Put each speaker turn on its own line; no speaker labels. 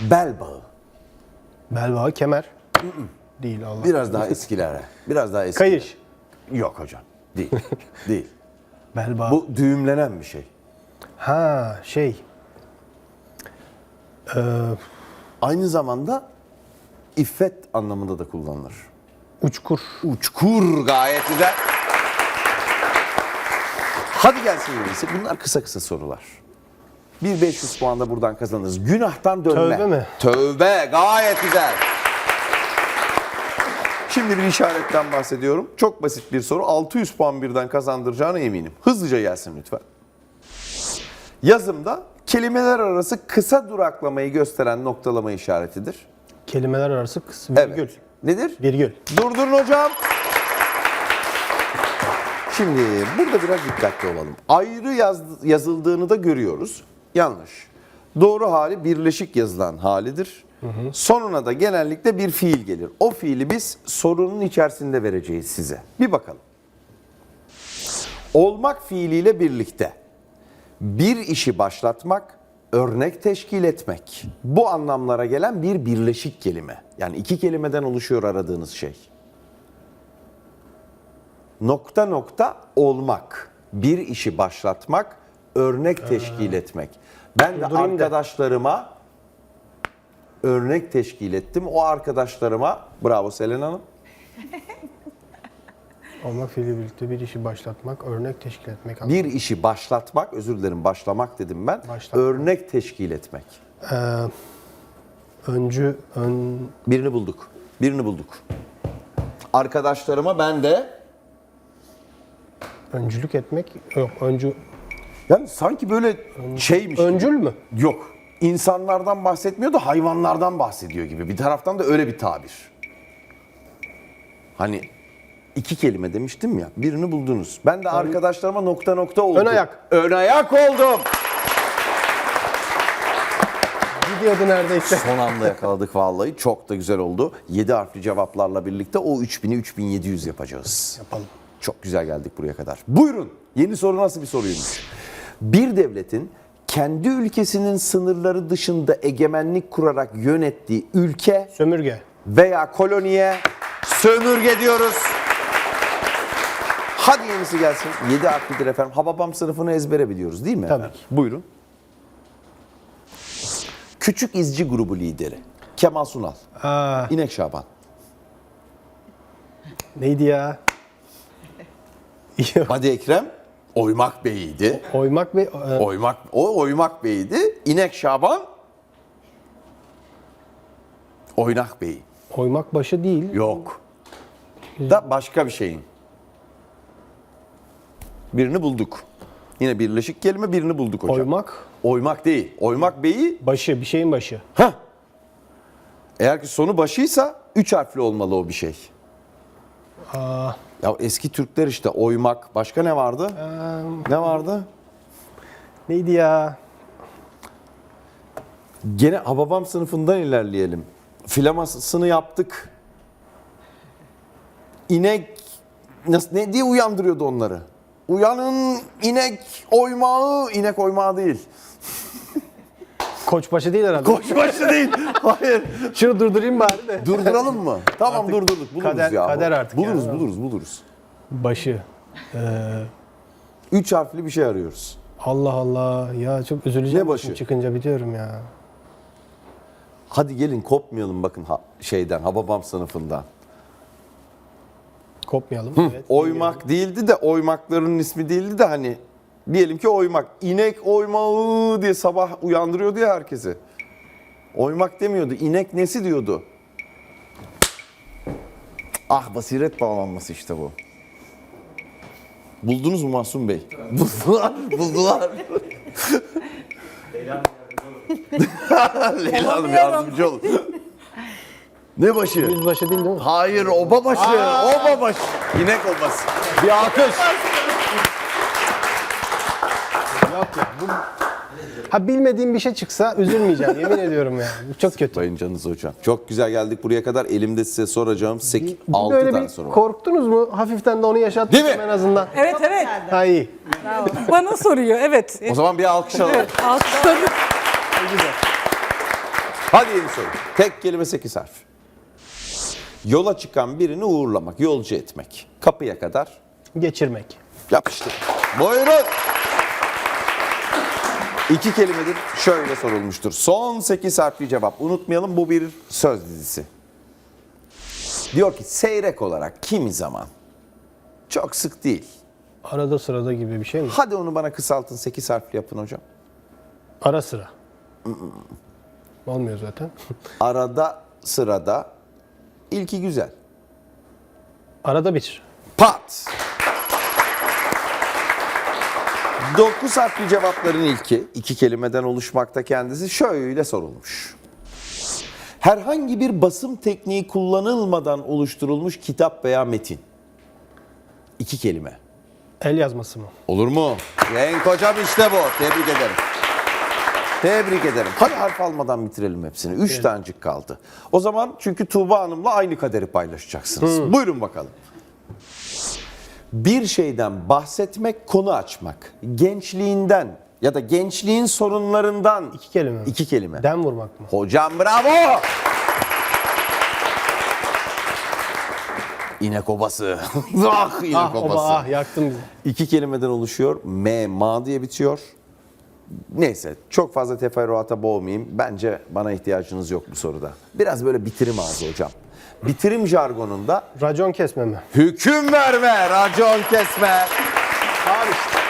Bel bağı.
Bel bağı, kemer. Değil Allah.
Biraz daha eskilere. Biraz daha eskilere.
Kayış.
Yok hocam. Değil. Değil.
Bel bağı.
Bu düğümlenen bir şey.
Ha şey. Ee,
Aynı zamanda iffet anlamında da kullanılır.
uçkur.
Uçkur gayet güzel. Hadi gelsin yenisi. Bunlar kısa kısa sorular. Bir 500 puan da buradan kazanırız. Günahtan dönme.
Tövbe mi?
Tövbe gayet güzel. Şimdi bir işaretten bahsediyorum. Çok basit bir soru. 600 puan birden kazandıracağına eminim. Hızlıca gelsin lütfen. Yazımda kelimeler arası kısa duraklamayı gösteren noktalama işaretidir.
Kelimeler arası kıs,
Evet.
virgül.
Nedir?
Virgül.
Durdurun hocam. Şimdi burada biraz dikkatli olalım. Ayrı yaz- yazıldığını da görüyoruz. Yanlış. Doğru hali birleşik yazılan halidir. Sonuna da genellikle bir fiil gelir. O fiili biz sorunun içerisinde vereceğiz size. Bir bakalım. Olmak fiiliyle birlikte bir işi başlatmak, örnek teşkil etmek. Bu anlamlara gelen bir birleşik kelime. Yani iki kelimeden oluşuyor aradığınız şey. Nokta nokta olmak, bir işi başlatmak, örnek teşkil etmek. Ben de
Durdurayım da.
arkadaşlarıma örnek teşkil ettim. O arkadaşlarıma, bravo Selen Hanım.
Olmak fiili birlikte bir işi başlatmak, örnek teşkil etmek.
Bir işi başlatmak, özür dilerim başlamak dedim ben.
Başlatmak.
Örnek teşkil etmek.
Ee, öncü, ön,
Birini bulduk. Birini bulduk. Arkadaşlarıma ben de
öncülük etmek. Yok, öncü,
yani sanki böyle şeymiş.
öncül mü?
Yok. İnsanlardan bahsetmiyor da hayvanlardan bahsediyor gibi. Bir taraftan da öyle bir tabir. Hani iki kelime demiştim ya. Birini buldunuz. Ben de arkadaşlarıma nokta nokta oldum.
Ön ayak.
Ön ayak oldum.
Gidiyordu neredeyse.
Son anda yakaladık vallahi. Çok da güzel oldu. 7 harfli cevaplarla birlikte o 3000'i 3700 yapacağız.
Yapalım.
Çok güzel geldik buraya kadar. Buyurun. Yeni soru nasıl bir soruymuş? Bir devletin kendi ülkesinin sınırları dışında egemenlik kurarak yönettiği ülke
Sömürge.
veya koloniye sömürge diyoruz. Hadi yenisi gelsin. 7 harflidir efendim. Hababam sınıfını ezbere biliyoruz değil mi?
Tabii
efendim? Buyurun. Küçük izci grubu lideri. Kemal Sunal.
Aa,
İnek Şaban.
neydi ya?
Hadi Ekrem. Oymak Bey'iydi.
Oymak ve e,
Oymak, o Oymak Bey'iydi. İnek Şaban. Oynak Bey.
oymak başı değil.
Yok. Da başka bir şeyin. Birini bulduk. Yine birleşik kelime birini bulduk hocam.
Oymak
Oymak değil. Oymak Bey'i
başı, bir şeyin başı.
Heh. Eğer ki sonu başıysa üç harfli olmalı o bir şey.
Aa,
Ya eski Türkler işte oymak. Başka ne vardı? Ne vardı?
neydi ya?
Gene Hababam sınıfından ilerleyelim. Filamasını yaptık. İnek nasıl ne diye uyandırıyordu onları? Uyanın inek oymağı, inek oymağı değil.
Koçbaşı değil herhalde.
Koçbaşı değil. Hayır.
Şunu durdurayım bari de.
Durduralım mı? Tamam
Artık
durdurduk. Buluruz
kader-
ya.
kader artık
Buluruz,
yani.
buluruz, buluruz.
Başı. Ee,
Üç harfli bir şey arıyoruz.
Allah Allah. Ya çok üzüleceğim.
Ne başı?
şimdi Çıkınca biliyorum ya.
Hadi gelin kopmayalım bakın ha, şeyden, Hababam sınıfından.
Kopmayalım. evet.
Oymak değildi de oymakların ismi değildi de hani diyelim ki oymak. İnek oymağı diye sabah uyandırıyordu ya herkesi. Oymak demiyordu. inek nesi diyordu. Ah basiret bağlanması işte bu. Buldunuz mu Mahsun Bey? Buldular, buldular. Leyla Hanım yardımcı olun. Ne başı?
Yüzbaşı değil değil mi?
Hayır oba başı. Oba başı. İnek obası. Bir alkış.
Yok ya. Bu... Ha bilmediğim bir şey çıksa üzülmeyeceğim. yemin ediyorum ya. Bu çok kötü.
Sayın Canınız hocam. Çok güzel geldik buraya kadar. Elimde size soracağım 8
Bir
6
böyle
tane
bir
soru var.
korktunuz mu? Hafiften de onu
Değil mi?
en azından.
Evet evet.
Ha iyi.
Bana soruyor evet.
O zaman bir alkış alalım.
Evet, alkışladık.
Hadi yeni soru. Tek kelime 8 harf. Yola çıkan birini uğurlamak, yolcu etmek. Kapıya kadar
Geçirmek.
Yapıştır. Buyurun. İki kelimedir şöyle sorulmuştur. Son 8 harfli cevap. Unutmayalım bu bir söz dizisi. Diyor ki seyrek olarak kimi zaman. Çok sık değil.
Arada sırada gibi bir şey mi?
Hadi onu bana kısaltın 8 harfli yapın hocam.
Ara sıra. Olmuyor zaten.
Arada sırada ilki güzel.
Arada bir.
Pat. 9 harfli cevapların ilki, iki kelimeden oluşmakta kendisi şöyle sorulmuş. Herhangi bir basım tekniği kullanılmadan oluşturulmuş kitap veya metin. İki kelime.
El yazması mı?
Olur mu? Renk hocam işte bu. Tebrik ederim. Tebrik ederim. Hadi harf almadan bitirelim hepsini. Üç tanecik kaldı. O zaman çünkü Tuğba Hanım'la aynı kaderi paylaşacaksınız. Buyurun bakalım. Bir şeyden bahsetmek, konu açmak. Gençliğinden ya da gençliğin sorunlarından.
İki kelime?
İki kelime.
Den vurmak mı?
Hocam bravo! İnek obası. ah inek
Ah
obası.
oba ah yaktın bizi.
İki kelimeden oluşuyor. M, ma diye bitiyor. Neyse çok fazla teferruata boğmayayım. Bence bana ihtiyacınız yok bu soruda. Biraz böyle bitirim ağzı hocam. Bitirim jargonunda
Racon kesme mi?
hüküm verme, racon kesme.
Abi işte.